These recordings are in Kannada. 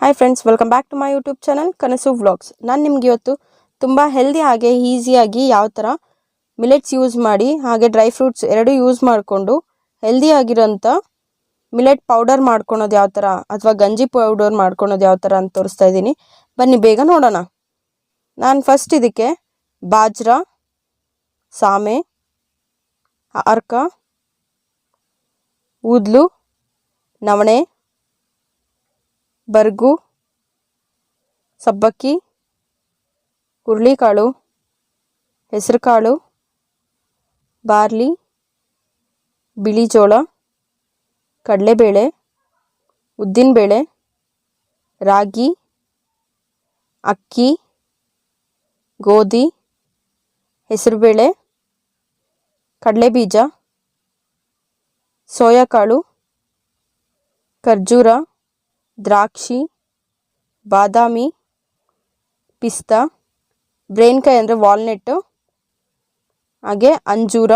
Hi friends welcome back to my YouTube channel Kanasu vlogs ನಾನು ನಿಮ್ಗೆ ಇವತ್ತು ತುಂಬ ಹೆಲ್ದಿ ಹಾಗೆ ಈಸಿಯಾಗಿ ಯಾವ ಥರ ಮಿಲೆಟ್ಸ್ ಯೂಸ್ ಮಾಡಿ, ಹಾಗೆ ಡ್ರೈ ಫ್ರೂಟ್ಸ್ ಎರಡೂ ಯೂಸ್ ಮಾಡಿಕೊಂಡು ಹೆಲ್ದಿ ಆಗಿರೋಂಥ ಮಿಲೆಟ್ ಪೌಡರ್ ಮಾಡ್ಕೊಳೋದು ಯಾವ ಥರ ಅಥವಾ ಗಂಜಿ ಪೌಡರ್ ಮಾಡ್ಕೊಳೋದು ಯಾವ ಥರ ಅಂತ ತೋರಿಸ್ತಾ ಇದ್ದೀನಿ. ಬನ್ನಿ, ಬೇಗ ನೋಡೋಣ. ನಾನು ಫಸ್ಟ್ ಇದಕ್ಕೆ ಬಾಜ್ರಾ, ಸಾಮೆ, ಅರ್ಕ, ಊದ್ಲು, ನವಣೆ ಬರ್ಗು, ಸಬ್ಬಕ್ಕಿ, ಹುರುಳಿಕಾಳು, ಹೆಸರುಕಾಳು, ಬಾರ್ಲಿ ಬಿಳಿ ಜೋಳ ಕಡಲೆಬೇಳೆ, ಉದ್ದಿನಬೇಳೆ, ರಾಗಿ, ಅಕ್ಕಿ, ಗೋಧಿ, ಹೆಸರುಬೇಳೆ, ಕಡಲೆಬೀಜ, ಸೋಯಾಕಾಳು, ಖರ್ಜೂರ. ದ್ರಾಕ್ಷಿ, ಬಾದಾಮಿ, ಪಿಸ್ತಾ ಬ್ರೇನ್ಕಾಯಿ ಅಂದರೆ ವಾಲ್ನೆಟ್ಟು ಹಾಗೆ ಅಂಜೂರ,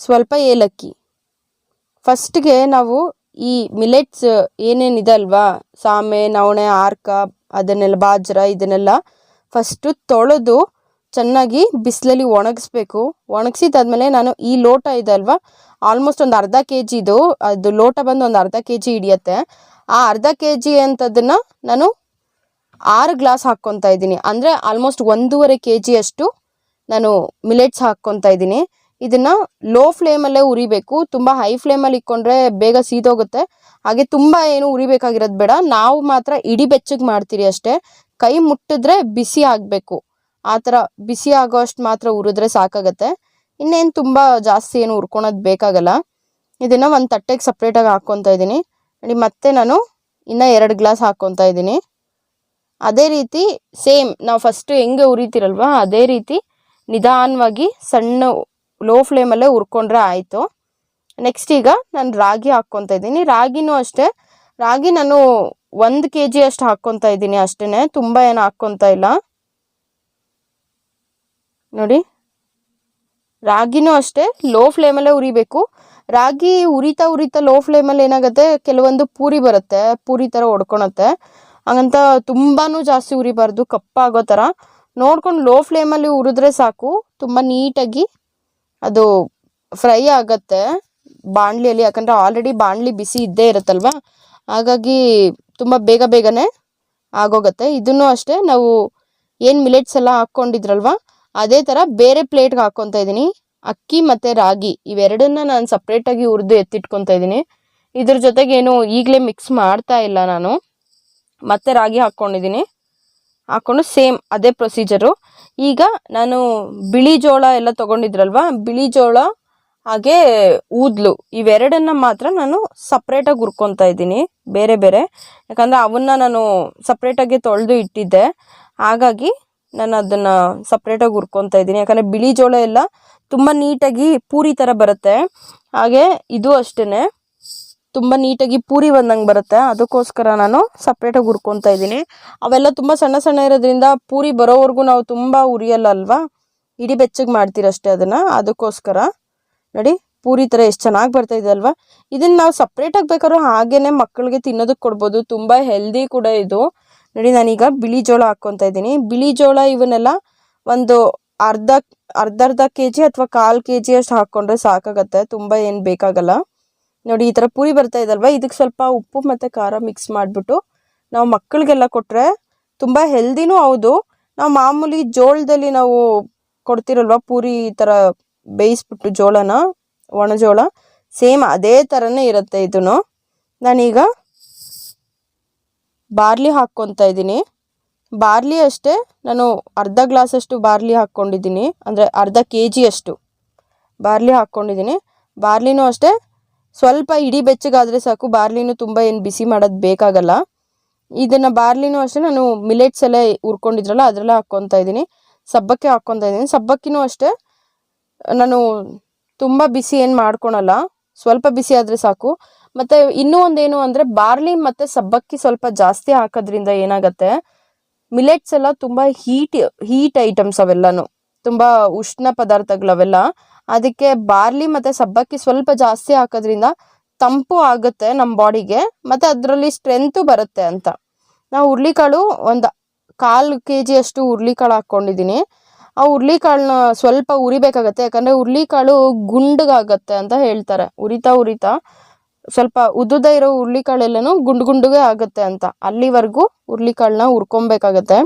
ಸ್ವಲ್ಪ ಏಲಕ್ಕಿ. ಫಸ್ಟ್ಗೆ ನಾವು ಈ ಮಿಲೆಟ್ಸ್ ಏನೇನಿದೆ ಅಲ್ವಾ? ಸಾಮೆ ನವಣೆ, ಆರ್ಕ, ಅದನ್ನೆಲ್ಲ, ಬಾಜ್ರ, ಇದನ್ನೆಲ್ಲ ಫಸ್ಟು ತೊಳೆದು ಚೆನ್ನಾಗಿ ಬಿಸಿಲಲ್ಲಿ ಒಣಗಿಸ್ಬೇಕು. ಒಣಗಿಸಿದಾದ್ಮೇಲೆ ನಾನು ಈ ಲೋಟ ಇದೆ ಅಲ್ವಾ? ಆಲ್ಮೋಸ್ಟ್ ಒಂದು ಅರ್ಧ ಕೆ ಜಿದು ಅದು ಲೋಟ ಬಂದು ಒಂದು ಅರ್ಧ ಕೆ ಜಿ ಹಿಡಿಯತ್ತೆ. ಆ ಅರ್ಧ ಕೆ ಜಿ ಅಂಥದ್ದನ್ನು ನಾನು ಆರು ಗ್ಲಾಸ್ ಹಾಕ್ಕೊತಾ ಇದ್ದೀನಿ. ಅಂದರೆ ಆಲ್ಮೋಸ್ಟ್ ಒಂದೂವರೆ ಕೆ ಜಿಯಷ್ಟು ನಾನು ಮಿಲೆಟ್ಸ್ ಹಾಕ್ಕೊತಾ ಇದ್ದೀನಿ. ಇದನ್ನ ಲೋ ಫ್ಲೇಮಲ್ಲೇ ಉರಿಬೇಕು. ತುಂಬ ಹೈ ಫ್ಲೇಮಲ್ಲಿ ಇಕ್ಕೊಂಡ್ರೆ ಬೇಗ ಸೀದೋಗುತ್ತೆ. ಹಾಗೆ ತುಂಬ ಏನು ಉರಿಬೇಕಾಗಿರೋದು ಬೇಡ. ನಾವು ಮಾತ್ರ ಇಡಿ ಬೆಚ್ಚಗೆ ಮಾಡ್ತೀರಿ ಅಷ್ಟೇ. ಕೈ ಮುಟ್ಟಿದ್ರೆ ಬಿಸಿ ಆಗಬೇಕು. ಆ ಥರ ಬಿಸಿ ಆಗೋ ಅಷ್ಟು ಮಾತ್ರ ಉರಿದ್ರೆ ಸಾಕಾಗತ್ತೆ. ಇನ್ನೇನು ತುಂಬ ಜಾಸ್ತಿ ಏನು ಉರ್ಕೊಳೋದು ಬೇಕಾಗಲ್ಲ. ಇದನ್ನು ಒಂದು ತಟ್ಟೆಗೆ ಸಪ್ರೇಟಾಗಿ ಹಾಕ್ಕೊತಾ ಇದ್ದೀನಿ ನೋಡಿ, ಮತ್ತೆ ನಾನು ಇನ್ನೂ ಎರಡು ಗ್ಲಾಸ್ ಹಾಕ್ಕೊತಾ ಇದ್ದೀನಿ ಅದೇ ರೀತಿ ಸೇಮ್ ನಾವು ಫಸ್ಟು ಹೆಂಗೆ ಉರಿತೀರಲ್ವ, ಅದೇ ರೀತಿ ನಿಧಾನವಾಗಿ ಸಣ್ಣ ಲೋ ಫ್ಲೇಮಲ್ಲೇ ಉರ್ಕೊಂಡ್ರೆ ಆಯಿತು. ನೆಕ್ಸ್ಟ್ ಈಗ ನಾನು ರಾಗಿ ಹಾಕ್ಕೊತಾ ಇದ್ದೀನಿ ರಾಗಿನೂ ಅಷ್ಟೇ. ರಾಗಿ ನಾನು ಒಂದು ಕೆ ಜಿ ಅಷ್ಟು ಹಾಕ್ಕೊತಾ ಇದ್ದೀನಿ ಅಷ್ಟೇ ತುಂಬ ಏನು ಹಾಕ್ಕೊತಾ ಇಲ್ಲ. ನೋಡಿ. ರಾಗಿನೂ ಅಷ್ಟೇ ಲೋ ಫ್ಲೇಮಲ್ಲೇ ಉರಿಬೇಕು. ರಾಗಿ ಉರಿತಾ ಉರಿತಾ ಲೋ ಫ್ಲೇಮಲ್ಲಿ ಏನಾಗುತ್ತೆ, ಕೆಲವೊಂದು ಪೂರಿ ಬರುತ್ತೆ, ಪೂರಿ ಥರ ಒಡ್ಕೊಳತ್ತೆ. ಹಾಗಂತ ತುಂಬಾ ಜಾಸ್ತಿ ಉರಿಬಾರ್ದು, ಕಪ್ಪಾಗೋ ಥರ ನೋಡ್ಕೊಂಡು ಲೋ ಫ್ಲೇಮಲ್ಲಿ ಉರಿದ್ರೆ ಸಾಕು, ತುಂಬ ನೀಟಾಗಿ ಅದು ಫ್ರೈ ಆಗತ್ತೆ. ಬಾಣಲಿಯಲ್ಲಿ, ಯಾಕಂದರೆ ಆಲ್ರೆಡಿ ಬಾಣಲಿ ಬಿಸಿ ಇದ್ದೇ ಇರುತ್ತಲ್ವ? ಹಾಗಾಗಿ ತುಂಬ ಬೇಗ ಬೇಗನೆ ಆಗೋಗತ್ತೆ. ಇದನ್ನು ಅಷ್ಟೇ, ನಾವು ಏನು ಮಿಲೆಟ್ಸ್ ಎಲ್ಲ ಹಾಕ್ಕೊಂಡಿದ್ರಲ್ವ? ಅದೇ ಥರ ಬೇರೆ ಪ್ಲೇಟ್ಗೆ ಹಾಕ್ಕೊತಾ ಇದ್ದೀನಿ. ಅಕ್ಕಿ ಮತ್ತು ರಾಗಿ ಇವೆರಡನ್ನ ನಾನು ಸಪ್ರೇಟಾಗಿ ಹುರಿದು ಎತ್ತಿಟ್ಕೊತಾ ಇದ್ದೀನಿ. ಇದ್ರ ಜೊತೆಗೇನು ಈಗಲೇ ಮಿಕ್ಸ್ ಮಾಡ್ತಾ ಇಲ್ಲ ನಾನು. ಮತ್ತೆ ರಾಗಿ ಹಾಕ್ಕೊಂಡಿದ್ದೀನಿ ಹಾಕ್ಕೊಂಡು ಸೇಮ್ ಅದೇ ಪ್ರೊಸೀಜರು ಈಗ ನಾನು ಬಿಳಿ ಜೋಳ ಎಲ್ಲ ತೊಗೊಂಡಿದ್ರಲ್ವ? ಬಿಳಿ ಜೋಳ ಹಾಗೆ ಊದ್ಲು. ಇವೆರಡನ್ನ ಮಾತ್ರ ನಾನು ಸಪ್ರೇಟಾಗಿ ಹುರ್ಕೊತಾ ಇದ್ದೀನಿ. ಬೇರೆ ಬೇರೆ. ಯಾಕಂದರೆ ಅವನ್ನ ನಾನು ಸಪ್ರೇಟಾಗಿ ತೊಳೆದು ಇಟ್ಟಿದ್ದೆ. ಹಾಗಾಗಿ ನಾನು ಅದನ್ನು ಸಪ್ರೇಟಾಗಿ ಹುರ್ಕೊತಾ ಇದ್ದೀನಿ. ಯಾಕಂದರೆ ಬಿಳಿ ಜೋಳ ಎಲ್ಲ ತುಂಬ ನೀಟಾಗಿ ಪೂರಿ ಥರ ಬರುತ್ತೆ. ಹಾಗೆ ಇದು ಅಷ್ಟೇ ತುಂಬ ನೀಟಾಗಿ ಪೂರಿ ಬಂದಂಗೆ ಬರುತ್ತೆ. ಅದಕ್ಕೋಸ್ಕರ ನಾನು ಸಪ್ರೇಟಾಗಿ ಹುರ್ಕೊತಾ ಇದ್ದೀನಿ. ಅವೆಲ್ಲ ತುಂಬ ಸಣ್ಣ ಸಣ್ಣ ಇರೋದ್ರಿಂದ ಪೂರಿ ಬರೋವರೆಗೂ ನಾವು ತುಂಬ ಉರಿಯಲ್ಲ ಅಲ್ವಾ ಇಡೀ ಬೆಚ್ಚಗೆ ಮಾಡ್ತೀರಷ್ಟೇ ಅದನ್ನು. ಅದಕ್ಕೋಸ್ಕರ ನೋಡಿ, ಪೂರಿ ಥರ ಎಷ್ಟು ಚೆನ್ನಾಗಿ ಬರ್ತಾ ಇದೆ ಅಲ್ವಾ? ಇದನ್ನು ನಾವು ಸಪ್ರೇಟಾಗಿ ಬೇಕಾದ್ರೂ ಹಾಗೇ ಮಕ್ಕಳಿಗೆ ತಿನ್ನೋದಕ್ಕೆ ಕೊಡ್ಬೋದು. ತುಂಬ ಹೆಲ್ದಿ ಕೂಡ ಇದು. ನೋಡಿ, ನಾನೀಗ ಬಿಳಿ ಜೋಳ ಹಾಕ್ಕೊತಾ ಇದ್ದೀನಿ. ಬಿಳಿ ಜೋಳ ಇವನ್ನೆಲ್ಲ ಒಂದು ಅರ್ಧ ಅರ್ಧ ಅರ್ಧ ಕೆ ಜಿ ಅಥವಾ ಕಾಲು ಕೆ ಜಿ ಅಷ್ಟು ಹಾಕ್ಕೊಂಡ್ರೆ ಸಾಕಾಗತ್ತೆ. ತುಂಬ ಏನು ಬೇಕಾಗಲ್ಲ. ನೋಡಿ, ಈ ಥರ ಪೂರಿ ಬರ್ತಾ ಇದಲ್ವ? ಇದಕ್ಕೆ ಸ್ವಲ್ಪ ಉಪ್ಪು ಮತ್ತು ಖಾರ ಮಿಕ್ಸ್ ಮಾಡಿಬಿಟ್ಟು ನಾವು ಮಕ್ಕಳಿಗೆಲ್ಲ ಕೊಟ್ಟರೆ ತುಂಬ ಹೆಲ್ದಿನೂ ಹೌದು. ನಾವು ಮಾಮೂಲಿ ಜೋಳದಲ್ಲಿ ನಾವು ಕೊಡ್ತಿರಲ್ವ ಪೂರಿ ಈ ಥರ ಬೇಯಿಸ್ಬಿಟ್ಟು ಜೋಳನ, ಒಣ ಜೋಳ? ಸೇಮ್ ಅದೇ ಥರನೇ ಇರುತ್ತೆ ಇದನ್ನು ನಾನೀಗ ಬಾರ್ಲಿ ಹಾಕ್ಕೊತಾ ಇದ್ದೀನಿ. ಬಾರ್ಲಿ ಅಷ್ಟೇ, ನಾನು ಅರ್ಧ ಗ್ಲಾಸಷ್ಟು ಬಾರ್ಲಿ ಹಾಕ್ಕೊಂಡಿದ್ದೀನಿ. ಅಂದರೆ ಅರ್ಧ ಕೆ ಜಿಯಷ್ಟು ಬಾರ್ಲಿ ಹಾಕ್ಕೊಂಡಿದ್ದೀನಿ. ಬಾರ್ಲಿನೂ ಅಷ್ಟೇ, ಸ್ವಲ್ಪ ಇಡೀ ಬೆಚ್ಚಗಾದರೆ ಸಾಕು. ಬಾರ್ಲಿನೂ ತುಂಬ ಏನು ಬಿಸಿ ಮಾಡೋದು ಬೇಕಾಗಲ್ಲ. ಇದನ್ನು ಬಾರ್ಲಿನೂ ಅಷ್ಟೇ, ನಾನು ಮಿಲೆಟ್ಸ್ ಎಲ್ಲ ಹುರ್ಕೊಂಡಿದ್ರಲ್ಲ, ಅದರಲ್ಲೇ ಹಾಕ್ಕೊತಾ ಇದ್ದೀನಿ. ಸಬ್ಬಕ್ಕಿ ಹಾಕ್ಕೊತಾ ಇದ್ದೀನಿ. ಸಬ್ಬಕ್ಕಿನೂ ಅಷ್ಟೇ, ನಾನು ತುಂಬ ಬಿಸಿ ಏನು ಮಾಡ್ಕೊಳಲ್ಲ. ಸ್ವಲ್ಪ ಬಿಸಿ ಆದರೆ ಸಾಕು. ಮತ್ತು ಇನ್ನೂ ಒಂದೇನು ಅಂದ್ರೆ ಬಾರ್ಲಿ ಮತ್ತೆ ಸಬ್ಬಕ್ಕಿ ಸ್ವಲ್ಪ ಜಾಸ್ತಿ ಹಾಕೋದ್ರಿಂದ ಏನಾಗುತ್ತೆ, ಮಿಲೆಟ್ಸ್ ಎಲ್ಲ ತುಂಬಾ ಹೀಟ್ ಹೀಟ್ ಐಟಮ್ಸ್ ಅವೆಲ್ಲಾನು, ತುಂಬಾ ಉಷ್ಣ ಪದಾರ್ಥಗಳವೆಲ್ಲ. ಅದಕ್ಕೆ ಬಾರ್ಲಿ ಮತ್ತೆ ಸಬ್ಬಕ್ಕಿ ಸ್ವಲ್ಪ ಜಾಸ್ತಿ ಹಾಕೋದ್ರಿಂದ ತಂಪು ಆಗುತ್ತೆ ನಮ್ಮ ಬಾಡಿಗೆ, ಮತ್ತೆ ಅದರಲ್ಲಿ ಸ್ಟ್ರೆಂತು ಬರುತ್ತೆ ಅಂತ. ನಾವು ಹುರ್ಳಿಕಾಳು ಒಂದು ಕಾಲು ಕೆ ಜಿಯಷ್ಟು ಹುರ್ಳಿಕಾಳು ಹಾಕ್ಕೊಂಡಿದ್ದೀನಿ ಆ ಹುರ್ಳಿಕಾಳನ್ನ ಸ್ವಲ್ಪ ಉರಿಬೇಕಾಗತ್ತೆ ಯಾಕಂದರೆ ಹುರ್ಳಿಕಾಳು ಗುಂಡಗಾಗತ್ತೆ ಅಂತ ಹೇಳ್ತಾರೆ. ಉರಿತಾ ಉರಿತಾ ಸ್ವಲ್ಪ ಉದ್ದುದ ಇರೋ ಹುರ್ಳಿಕಾಳೆಲ್ಲನೂ ಗುಂಡು ಗುಂಡುಗೆ ಆಗುತ್ತೆ ಅಂತ. ಅಲ್ಲಿವರೆಗೂ ಹುರ್ಳಿಕಾಳನ್ನ ಹುರ್ಕೊಬೇಕಾಗತ್ತೆ.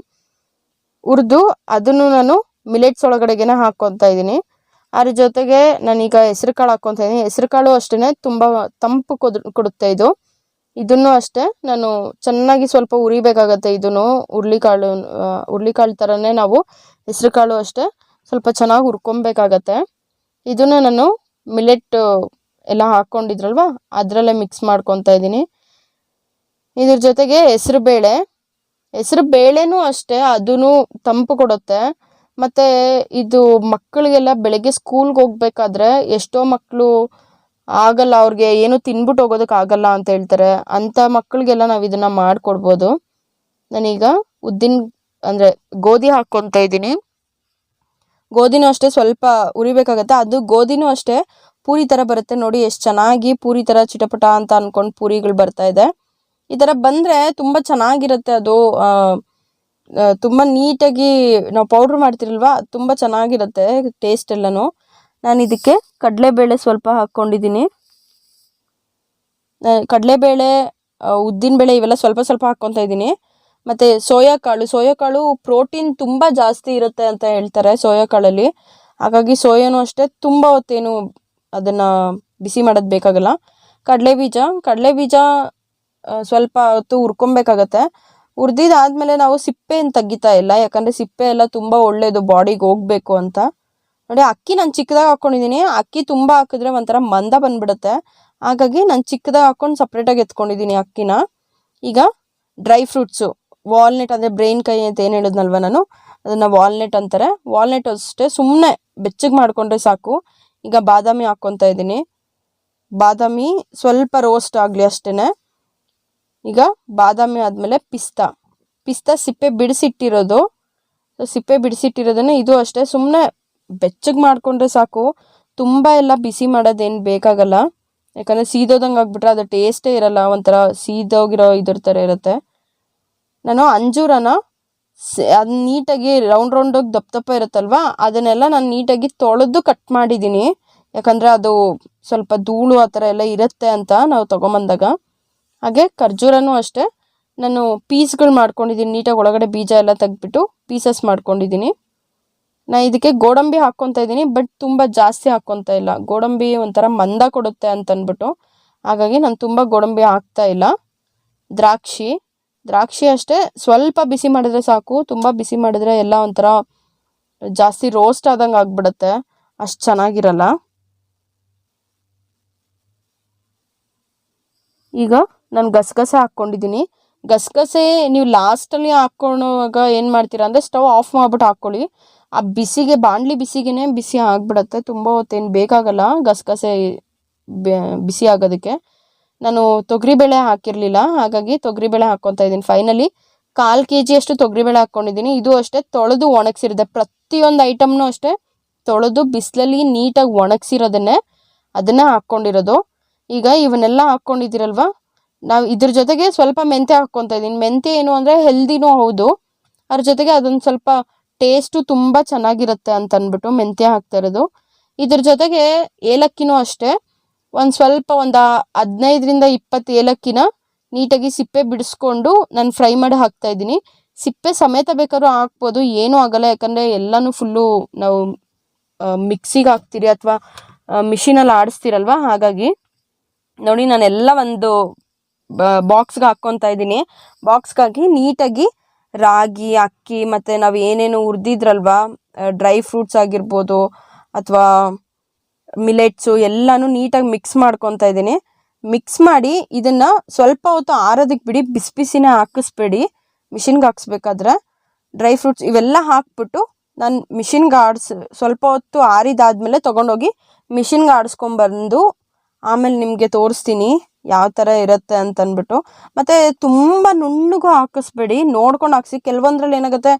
ಹುರಿದು ಅದನ್ನು ನಾನು ಮಿಲೆಟ್ಸ್ ಒಳಗಡೆಗೆನೆ ಹಾಕ್ಕೊತಾ ಇದ್ದೀನಿ. ಅದ್ರ ಜೊತೆಗೆ ನಾನೀಗ ಹೆಸ್ರು ಕಾಳು ಹಾಕ್ಕೊತಾ ಇದ್ದೀನಿ. ಹೆಸ್ರು ಕಾಳು ಅಷ್ಟೇ ತುಂಬ ತಂಪು ಕೊದ್, ಕೊಡುತ್ತೆ ಇದು. ಇದನ್ನು ಅಷ್ಟೇ ನಾನು ಚೆನ್ನಾಗಿ ಸ್ವಲ್ಪ ಉರಿಬೇಕಾಗತ್ತೆ ಇದನ್ನು. ಹುರ್ಳಿಕಾಳು ಹುರ್ಳಿಕಾಳು ಥರನೇ ನಾವು ಹೆಸ್ರು ಕಾಳು ಅಷ್ಟೇ ಸ್ವಲ್ಪ ಚೆನ್ನಾಗಿ ಹುರ್ಕೊಬೇಕಾಗತ್ತೆ ಇದನ್ನು ನಾನು ಮಿಲೆಟ್ ಎಲ್ಲ ಹಾಕ್ಕೊಂಡಿದ್ರಲ್ವ ಅದರಲ್ಲೇ ಮಿಕ್ಸ್ ಮಾಡ್ಕೊತಾ ಇದ್ದೀನಿ. ಇದ್ರ ಜೊತೆಗೆ ಹೆಸರು ಬೇಳೆ. ಹೆಸರು ಬೇಳೆನೂ ಅಷ್ಟೇ ಅದೂ ತಂಪು ಕೊಡುತ್ತೆ. ಮತ್ತು ಇದು ಮಕ್ಕಳಿಗೆಲ್ಲ ಬೆಳಗ್ಗೆ ಸ್ಕೂಲ್ಗೆ ಹೋಗ್ಬೇಕಾದ್ರೆ ಎಷ್ಟೋ ಮಕ್ಕಳು ಆಗಲ್ಲ, ಅವ್ರಿಗೆ ಏನು ತಿನ್ಬಿಟ್ಟು ಹೋಗೋದಕ್ಕೆ ಆಗಲ್ಲ ಅಂತ ಹೇಳ್ತಾರೆ. ಅಂಥ ಮಕ್ಕಳಿಗೆಲ್ಲ ನಾವು ಇದನ್ನು ಮಾಡಿಕೊಡ್ಬೋದು. ನಾನೀಗ ಉದ್ದಿನ, ಅಂದರೆ ಗೋಧಿ ಹಾಕ್ಕೊತಾ ಇದ್ದೀನಿ. ಗೋಧಿನೂ ಅಷ್ಟೇ ಸ್ವಲ್ಪ ಉರಿಬೇಕಾಗತ್ತೆ. ಅದು ಗೋಧಿನೂ ಅಷ್ಟೇ ಪೂರಿ ಥರ ಬರುತ್ತೆ. ನೋಡಿ ಎಷ್ಟು ಚೆನ್ನಾಗಿ ಪೂರಿ ಥರ ಚಿಟಪಟ ಅಂತ ಅಂದ್ಕೊಂಡು ಪೂರಿಗಳು ಬರ್ತಾ ಇದೆ. ಈ ಥರ ಬಂದರೆ ತುಂಬ ಚೆನ್ನಾಗಿರುತ್ತೆ ಅದು. ತುಂಬ ನೀಟಾಗಿ ನಾವು ಪೌಡ್ರ್ ಮಾಡ್ತಿರಲ್ವಾ, ತುಂಬ ಚೆನ್ನಾಗಿರುತ್ತೆ ಟೇಸ್ಟ್ ಎಲ್ಲನೂ. ನಾನು ಇದಕ್ಕೆ ಕಡಲೆಬೇಳೆ ಸ್ವಲ್ಪ ಹಾಕ್ಕೊಂಡಿದ್ದೀನಿ. ಕಡಲೆಬೇಳೆ ಉದ್ದಿನಬೇಳೆ ಇವೆಲ್ಲ ಸ್ವಲ್ಪ ಸ್ವಲ್ಪ ಹಾಕ್ಕೊತಾ ಇದ್ದೀನಿ. ಮತ್ತು ಸೋಯಾ ಕಾಳು ಸೋಯಾ ಕಾಳು ಪ್ರೋಟೀನ್ ತುಂಬ ಜಾಸ್ತಿ ಇರುತ್ತೆ ಅಂತ ಹೇಳ್ತಾರೆ ಸೋಯಾ ಕಾಳಲ್ಲಿ. ಹಾಗಾಗಿ ಸೋಯಾನು ಅಷ್ಟೇ, ತುಂಬ ಹೊತ್ತೇನು ಅದನ್ನು ಬಿಸಿ ಮಾಡೋದು ಬೇಕಾಗಲ್ಲ. ಕಡಲೆ ಬೀಜ ಕಡಲೆ ಬೀಜ ಸ್ವಲ್ಪ ಹೊತ್ತು ಹುರ್ಕೊಬೇಕಾಗತ್ತೆ. ಹುರ್ದಿದಾದ್ಮೇಲೆ ನಾವು ಸಿಪ್ಪೆಯನ್ನು ತೆಗಿತಾ ಇಲ್ಲ, ಯಾಕಂದರೆ ಸಿಪ್ಪೆ ಎಲ್ಲ ತುಂಬ ಒಳ್ಳೆಯದು ಬಾಡಿಗೆ ಹೋಗಬೇಕು ಅಂತ. ನೋಡಿ, ಅಕ್ಕಿ ನಾನು ಚಿಕ್ಕದಾಗಿ ಹಾಕ್ಕೊಂಡಿದ್ದೀನಿ ಅಕ್ಕಿ ತುಂಬ ಹಾಕಿದ್ರೆ ಒಂಥರ ಮಂದ ಬಂದ್ಬಿಡುತ್ತೆ. ಹಾಗಾಗಿ ನಾನು ಚಿಕ್ಕದಾಗಿ ಹಾಕ್ಕೊಂಡು ಸಪ್ರೇಟಾಗಿ ಎತ್ಕೊಂಡಿದ್ದೀನಿ ಅಕ್ಕಿನ. ಈಗ ಡ್ರೈ ಫ್ರೂಟ್ಸು, ವಾಲ್ನೆಟ್ ಅಂದರೆ ಬ್ರೈನ್ ಕೈ ಅಂತ ಏನು ಹೇಳಿದ್ನಲ್ವ ನಾನು? ಅದನ್ನು ವಾಲ್ನೆಟ್ ಅಂತಾರೆ. ವಾಲ್ನೆಟ್ ಅಷ್ಟೇ ಸುಮ್ಮನೆ ಬೆಚ್ಚಗೆ ಮಾಡಿಕೊಂಡ್ರೆ ಸಾಕು. ಈಗ ಬಾದಾಮಿ ಹಾಕ್ಕೊತಾ ಇದ್ದೀನಿ. ಬಾದಾಮಿ ಸ್ವಲ್ಪ ರೋಸ್ಟ್ ಆಗಲಿ ಅಷ್ಟೇ ಈಗ ಬಾದಾಮಿ ಆದಮೇಲೆ ಪಿಸ್ತಾ. ಪಿಸ್ತಾ ಸಿಪ್ಪೆ ಬಿಡಿಸಿಟ್ಟಿರೋದು. ಸಿಪ್ಪೆ ಬಿಡಿಸಿಟ್ಟಿರೋದನ್ನೇ ಇದು ಅಷ್ಟೇ. ಸುಮ್ಮನೆ ಬೆಚ್ಚಗೆ ಮಾಡಿಕೊಂಡ್ರೆ ಸಾಕು. ತುಂಬ ಎಲ್ಲ ಬಿಸಿ ಮಾಡೋದೇನು ಬೇಕಾಗಲ್ಲ. ಯಾಕಂದರೆ ಸೀದೋದಂಗೆ ಆಗ್ಬಿಟ್ರೆ ಅದು ಟೇಸ್ಟೇ ಇರಲ್ಲ. ಒಂಥರ ಸೀದೋಗಿರೋ ಇದ್ರ ಥರ ಇರುತ್ತೆ. ನಾನು ಅಂಜೂರನ ಅದು ನೀಟಾಗಿ ರೌಂಡ್ ರೌಂಡಾಗಿ ದಪ್ಪ ದಪ್ಪ ಇರುತ್ತಲ್ವ? ಅದನ್ನೆಲ್ಲ ನಾನು ನೀಟಾಗಿ ತೊಳೆದು ಕಟ್ ಮಾಡಿದ್ದೀನಿ ಯಾಕಂದರೆ ಅದು ಸ್ವಲ್ಪ ಧೂಳು ಆ ಥರ ಎಲ್ಲ ಇರುತ್ತೆ ಅಂತ ನಾವು ತೊಗೊಂಬಂದಾಗ. ಹಾಗೆ ಖರ್ಜೂರನೂ ಅಷ್ಟೇ. ನಾನು ಪೀಸ್ಗಳು ಮಾಡ್ಕೊಂಡಿದ್ದೀನಿ ನೀಟಾಗಿ ಒಳಗಡೆ ಬೀಜ ಎಲ್ಲ ತೆಗೆದ್ಬಿಟ್ಟು ಪೀಸಸ್ ಮಾಡ್ಕೊಂಡಿದ್ದೀನಿ ನಾನು ಇದಕ್ಕೆ ಗೋಡಂಬಿ ಹಾಕ್ಕೊತಾ ಇದ್ದೀನಿ ಬಟ್ ತುಂಬ ಜಾಸ್ತಿ ಹಾಕ್ಕೊತಾ ಇಲ್ಲ. ಗೋಡಂಬಿ ಒಂಥರ ಮಂದ ಕೊಡುತ್ತೆ ಅಂತ ಅಂದ್ಬಿಟ್ಟು ಹಾಗಾಗಿ ನಾನು ತುಂಬ ಗೋಡಂಬಿ ಹಾಕ್ತಾ ಇಲ್ಲ. ದ್ರಾಕ್ಷಿ. ದ್ರಾಕ್ಷಿ ಅಷ್ಟೇ. ಸ್ವಲ್ಪ ಬಿಸಿ ಮಾಡಿದ್ರೆ ಸಾಕು, ತುಂಬ ಬಿಸಿ ಮಾಡಿದ್ರೆ ಎಲ್ಲ ಒಂಥರ ಜಾಸ್ತಿ ರೋಸ್ಟ್ ಆದಂಗೆ ಆಗ್ಬಿಡುತ್ತೆ. ಅಷ್ಟು ಚೆನ್ನಾಗಿರಲ್ಲ. ಈಗ ನಾನು ಗಸಗಸೆ ಹಾಕ್ಕೊಂಡಿದ್ದೀನಿ. ಗಸಗಸೆ ನೀವು ಲಾಸ್ಟಲ್ಲಿ ಹಾಕ್ಕೊಳ್ಳುವಾಗ ಏನು ಮಾಡ್ತೀರಾ ಅಂದರೆ ಸ್ಟವ್ ಆಫ್ ಮಾಡ್ಬಿಟ್ಟು ಹಾಕ್ಕೊಳ್ಳಿ. ಆ ಬಿಸಿಗೆ, ಬಾಣಲಿ ಬಿಸಿಗೆ ಬಿಸಿ ಆಗಿಬಿಡತ್ತೆ. ತುಂಬ ಹೊತ್ತೇನು ಬೇಕಾಗಲ್ಲ ಗಸಗಸೆ ಬಿಸಿ ಆಗೋದಕ್ಕೆ. ನಾನು ತೊಗರಿಬೇಳೆ ಹಾಕಿರಲಿಲ್ಲ, ಹಾಗಾಗಿ ತೊಗರಿಬೇಳೆ ಹಾಕ್ಕೊತಾ ಇದ್ದೀನಿ. ಫೈನಲಿ ಕಾಲು ಕೆ ಜಿಯಷ್ಟು ತೊಗರಿಬೇಳೆ ಹಾಕ್ಕೊಂಡಿದ್ದೀನಿ. ಇದು ಅಷ್ಟೇ ತೊಳೆದು ಒಣಗಿಸಿರೋದೆ. ಪ್ರತಿಯೊಂದು ಐಟಮ್ನೂ ಅಷ್ಟೇ ತೊಳೆದು ಬಿಸಿಲಲ್ಲಿ ನೀಟಾಗಿ ಒಣಗಿಸಿರೋದನ್ನೇ ಅದನ್ನೇ ಹಾಕ್ಕೊಂಡಿರೋದು. ಈಗ ಇವನ್ನೆಲ್ಲ ಹಾಕ್ಕೊಂಡಿದ್ದೀರಲ್ವ? ನಾವು ಇದ್ರ ಜೊತೆಗೆ ಸ್ವಲ್ಪ ಮೆಂತ್ಯ ಹಾಕ್ಕೊತಾ ಇದ್ದೀನಿ. ಮೆಂತ್ಯ ಏನು ಅಂದರೆ ಹೆಲ್ದಿನೂ ಹೌದು. ಅದ್ರ ಜೊತೆಗೆ ಅದೊಂದು ಸ್ವಲ್ಪ ಟೇಸ್ಟು ತುಂಬ ಚೆನ್ನಾಗಿರುತ್ತೆ ಅಂತ ಅಂದ್ಬಿಟ್ಟು ಮೆಂತ್ಯ ಹಾಕ್ತಾ ಇರೋದು. ಇದ್ರ ಜೊತೆಗೆ ಏಲಕ್ಕಿನೂ ಅಷ್ಟೇ. ಒಂದು ಸ್ವಲ್ಪ ಒಂದು ಹದಿನೈದರಿಂದ ಇಪ್ಪತ್ತು ಏಲಕ್ಕಿನ ನೀಟಾಗಿ ಸಿಪ್ಪೆ ಬಿಡಿಸ್ಕೊಂಡು ನಾನು ಫ್ರೈ ಮಾಡಿ ಹಾಕ್ತಾ ಇದ್ದೀನಿ. ಸಿಪ್ಪೆ ಸಮೇತ ಬೇಕಾದ್ರೂ ಹಾಕ್ಬೋದು, ಏನೂ ಆಗಲ್ಲ. ಯಾಕಂದರೆ ಎಲ್ಲನೂ ಫುಲ್ಲು ನಾವು ಮಿಕ್ಸಿಗೆ ಹಾಕ್ತೀರಿ ಅಥವಾ ಮಿಷಿನಲ್ಲಿ ಆಡಿಸ್ತೀರಲ್ವ? ಹಾಗಾಗಿ ನೋಡಿ ನಾನೆಲ್ಲ ಒಂದು ಬಾಕ್ಸ್ಗೆ ಹಾಕ್ಕೊತಾ ಇದ್ದೀನಿ. ಬಾಕ್ಸ್ಗಾಗಿ ನೀಟಾಗಿ ರಾಗಿ, ಅಕ್ಕಿ ಮತ್ತು ನಾವು ಏನೇನು ಹುರಿದಿದ್ರಲ್ವ ಡ್ರೈ ಫ್ರೂಟ್ಸ್ ಆಗಿರ್ಬೋದು ಅಥವಾ ಮಿಲೆಟ್ಸು ಎಲ್ಲಾನು ನೀಟಾಗಿ ಮಿಕ್ಸ್ ಮಾಡ್ಕೊತಾ ಇದ್ದೀನಿ. ಮಿಕ್ಸ್ ಮಾಡಿ ಇದನ್ನು ಸ್ವಲ್ಪ ಹೊತ್ತು ಆರೋದಕ್ಕೆ ಬಿಡಿ, ಬಿಸಿ ಬಿಸಿನೇ ಹಾಕಿಸ್ಬೇಡಿ. ಮಿಷಿನ್ಗೆ ಹಾಕ್ಸ್ಬೇಕಾದ್ರೆ ಡ್ರೈ ಫ್ರೂಟ್ಸ್ ಇವೆಲ್ಲ ಹಾಕ್ಬಿಟ್ಟು ನಾನು ಮಿಷಿನ್ಗೆ ಆಡಿಸ್, ಸ್ವಲ್ಪ ಹೊತ್ತು ಆರಿದಾದ್ಮೇಲೆ ತೊಗೊಂಡೋಗಿ ಮಿಷಿನ್ಗೆ ಆಡಿಸ್ಕೊಂಬಂದು ಆಮೇಲೆ ನಿಮಗೆ ತೋರಿಸ್ತೀನಿ. ಯಾವ ಥರ ಇರುತ್ತೆ ಅಂತ ಅಂದ್ಬಿಟ್ಟು ಮತ್ತು ತುಂಬ ನುಣ್ಣಗೂ ಹಾಕಿಸ್ಬೇಡಿ. ನೋಡ್ಕೊಂಡು ಹಾಕ್ಸಿ. ಕೆಲವೊಂದ್ರಲ್ಲಿ ಏನಾಗುತ್ತೆ,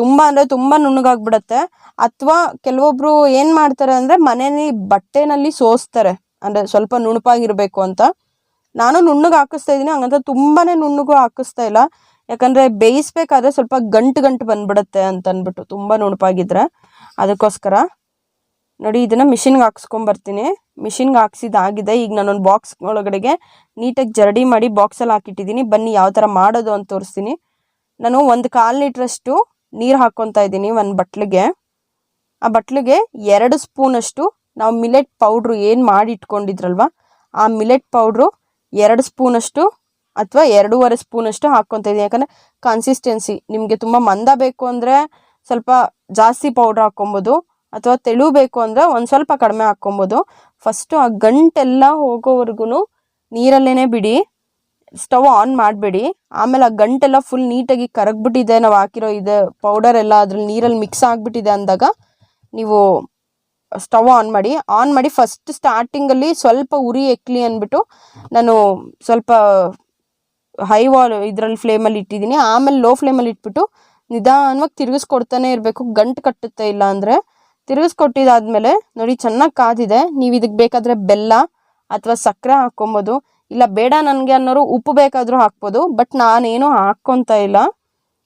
ತುಂಬ ಅಂದರೆ ತುಂಬ ನುಣ್ಣಗಾಗ್ಬಿಡತ್ತೆ. ಅಥವಾ ಕೆಲವೊಬ್ರು ಏನು ಮಾಡ್ತಾರೆ ಅಂದರೆ ಮನೇಲಿ ಬಟ್ಟೆನಲ್ಲಿ ಸೋಸ್ತಾರೆ. ಅಂದರೆ ಸ್ವಲ್ಪ ನುಣುಪಾಗಿರಬೇಕು ಅಂತ. ನಾನು ನುಣ್ಣಗೆ ಹಾಕಿಸ್ತಾ ಇದ್ದೀನಿ. ಹಂಗಂತ ತುಂಬಾ ನುಣ್ಣಗೂ ಹಾಕಿಸ್ತಾ ಇಲ್ಲ. ಯಾಕಂದರೆ ಬೇಯಿಸ್ಬೇಕಾದ್ರೆ ಸ್ವಲ್ಪ ಗಂಟು ಗಂಟು ಬಂದ್ಬಿಡತ್ತೆ ಅಂತ ಅಂದ್ಬಿಟ್ಟು ತುಂಬ ನುಣುಪಾಗಿದ್ರೆ. ಅದಕ್ಕೋಸ್ಕರ ನೋಡಿ, ಇದನ್ನು ಮಿಷಿನ್ಗೆ ಹಾಕ್ಸ್ಕೊಂಬರ್ತೀನಿ. ಮಿಷಿನ್ಗೆ ಹಾಕ್ಸಿದ್ದಾಗಿದೆ ಈಗ ನಾನೊಂದು ಬಾಕ್ಸ್ ಒಳಗಡೆಗೆ ನೀಟಾಗಿ ಜರಡಿ ಮಾಡಿ ಬಾಕ್ಸಲ್ಲಿ ಹಾಕಿಟ್ಟಿದ್ದೀನಿ ಬನ್ನಿ ಯಾವ ಥರ ಮಾಡೋದು ಅಂತ ತೋರಿಸ್ತೀನಿ. ನಾನು ಒಂದು ಕಾಲು ಲೀಟ್ರಷ್ಟು ನೀರು ಹಾಕ್ಕೊತಾ ಇದ್ದೀನಿ ಒಂದು ಬಟ್ಲಿಗೆ. ಆ ಬಟ್ಲಿಗೆ ಎರಡು ಸ್ಪೂನಷ್ಟು ನಾವು ಮಿಲೆಟ್ ಪೌಡ್ರು ಏನು ಮಾಡಿ ಇಟ್ಕೊಂಡಿದ್ರಲ್ವ, ಆ ಮಿಲೆಟ್ ಪೌಡ್ರು ಎರಡು ಸ್ಪೂನಷ್ಟು ಅಥವಾ ಎರಡೂವರೆ ಸ್ಪೂನಷ್ಟು ಹಾಕ್ಕೊತಾ ಇದ್ದೀನಿ ಯಾಕಂದರೆ ಕನ್ಸಿಸ್ಟೆನ್ಸಿ ನಿಮಗೆ ತುಂಬ ಮಂದ ಬೇಕು ಅಂದರೆ ಸ್ವಲ್ಪ ಜಾಸ್ತಿ ಪೌಡ್ರ್ ಹಾಕ್ಕೊಬೋದು. ಅಥವಾ ತೆಳು ಬೇಕು ಅಂದರೆ ಒಂದು ಸ್ವಲ್ಪ ಕಡಿಮೆ ಹಾಕ್ಕೊಬೋದು. ಫಸ್ಟು ಆ ಗಂಟೆಲ್ಲ ಹೋಗೋವರೆಗೂ ನೀರಲ್ಲೇ ಬಿಡಿ ಸ್ಟವ್ ಆನ್ ಮಾಡಬೇಡಿ. ಆಮೇಲೆ ಆ ಗಂಟೆಲ್ಲ ಫುಲ್ ನೀಟಾಗಿ ಕರಗ್ಬಿಟ್ಟಿದೆ, ನಾವು ಹಾಕಿರೋ ಇದು ಪೌಡರ್ ಎಲ್ಲ ಅದ್ರಲ್ಲಿ ನೀರಲ್ಲಿ ಮಿಕ್ಸ್ ಆಗಿಬಿಟ್ಟಿದೆ ಅಂದಾಗ ನೀವು ಸ್ಟವ್ ಆನ್ ಮಾಡಿ. ಆನ್ ಮಾಡಿ ಫಸ್ಟ್ ಸ್ಟಾರ್ಟಿಂಗಲ್ಲಿ ಸ್ವಲ್ಪ ಉರಿ ಎಕ್ಲಿ ಅಂದ್ಬಿಟ್ಟು ನಾನು ಸ್ವಲ್ಪ ಹೈ ವಾಲ್ ಇದರಲ್ಲಿ ಫ್ಲೇಮಲ್ಲಿ ಇಟ್ಟಿದ್ದೀನಿ. ಆಮೇಲೆ ಲೋ ಫ್ಲೇಮಲ್ಲಿ ಇಟ್ಬಿಟ್ಟು ನಿಧಾನವಾಗಿ ತಿರುಗಿಸ್ಕೊಡ್ತಾನೆ ಇರಬೇಕು. ಗಂಟು ಕಟ್ಟುತ್ತೆ ಇಲ್ಲ ಅಂದರೆ. ತಿರುಗಿಸ್ಕೊಟ್ಟಿದ್ದಾದ್ಮೇಲೆ ನೋಡಿ ಚೆನ್ನಾಗಿ ಕಾದಿದೆ. ನೀವು ಇದಕ್ಕೆ ಬೇಕಾದರೆ ಬೆಲ್ಲ ಅಥವಾ ಸಕ್ಕರೆ ಹಾಕ್ಕೊಬೋದು. ಇಲ್ಲ ಬೇಡ ನನಗೆ ಅನ್ನೋರು ಉಪ್ಪು ಬೇಕಾದರೂ ಹಾಕ್ಬೋದು. ಬಟ್ ನಾನೇನು ಹಾಕ್ಕೊತಾ ಇಲ್ಲ.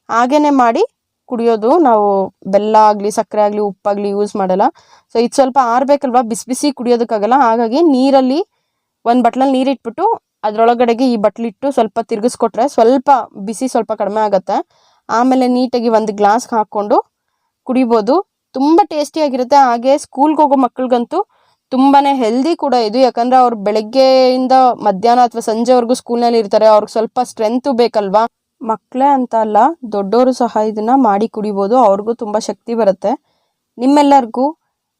ಹಾಗೇ ಮಾಡಿ ಕುಡಿಯೋದು. ನಾವು ಬೆಲ್ಲ ಆಗಲಿ ಸಕ್ಕರೆ ಆಗಲಿ, ಉಪ್ಪಾಗಲಿ ಯೂಸ್ ಮಾಡಲ್ಲ. ಸೊ ಇದು ಸ್ವಲ್ಪ ಆರಬೇಕಲ್ವ? ಬಿಸಿ ಬಿಸಿ ಕುಡಿಯೋದಕ್ಕಾಗಲ್ಲ. ಹಾಗಾಗಿ ನೀರಲ್ಲಿ ಒಂದು ಬಟ್ಲಲ್ಲಿ ನೀರಿಟ್ಬಿಟ್ಟು ಅದರೊಳಗಡೆಗೆ ಈ ಬಟ್ಲಿಟ್ಟು ಸ್ವಲ್ಪ ತಿರುಗಿಸ್ಕೊಟ್ರೆ ಸ್ವಲ್ಪ ಬಿಸಿ ಸ್ವಲ್ಪ ಕಡಿಮೆ ಆಗುತ್ತೆ. ಆಮೇಲೆ ನೀಟಾಗಿ ಒಂದು ಗ್ಲಾಸ್ಗೆ ಹಾಕ್ಕೊಂಡು ಕುಡಿಬೋದು. ತುಂಬ ಟೇಸ್ಟಿಯಾಗಿರುತ್ತೆ ಹಾಗೆ ಸ್ಕೂಲ್ಗೆ ಹೋಗೋ ಮಕ್ಕಳಿಗಂತೂ ತುಂಬಾ ಹೆಲ್ದಿ ಕೂಡ ಇದು. ಯಾಕಂದರೆ ಅವ್ರು ಬೆಳಗ್ಗೆಯಿಂದ ಮಧ್ಯಾಹ್ನ ಅಥವಾ ಸಂಜೆವರೆಗೂ ಸ್ಕೂಲ್ನಲ್ಲಿ ಇರ್ತಾರೆ. ಅವ್ರಿಗೆ ಸ್ವಲ್ಪ ಸ್ಟ್ರೆಂತು ಬೇಕಲ್ವಾ? ಮಕ್ಕಳೇ ಅಂತ ಅಲ್ಲ ದೊಡ್ಡವರು ಸಹ ಇದನ್ನು ಮಾಡಿ ಕುಡಿಬೋದು. ಅವ್ರಿಗೂ ತುಂಬ ಶಕ್ತಿ ಬರುತ್ತೆ. ನಿಮ್ಮೆಲ್ಲರಿಗೂ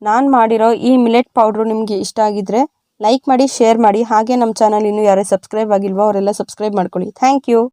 ನಾನು ಮಾಡಿರೋ ಈ ಮಿಲೆಟ್ ಪೌಡ್ರು ನಿಮಗೆ ಇಷ್ಟ ಆಗಿದ್ರೆ ಲೈಕ್ ಮಾಡಿ ಶೇರ್ ಮಾಡಿ. ಹಾಗೆ ನಮ್ಮ ಚಾನಲ್ ಇನ್ನೂ ಯಾರೇ ಸಬ್ಸ್ಕ್ರೈಬ್ ಆಗಿಲ್ವೋ, ಅವರೆಲ್ಲ ಸಬ್ಸ್ಕ್ರೈಬ್ ಮಾಡ್ಕೊಳ್ಳಿ. Thank you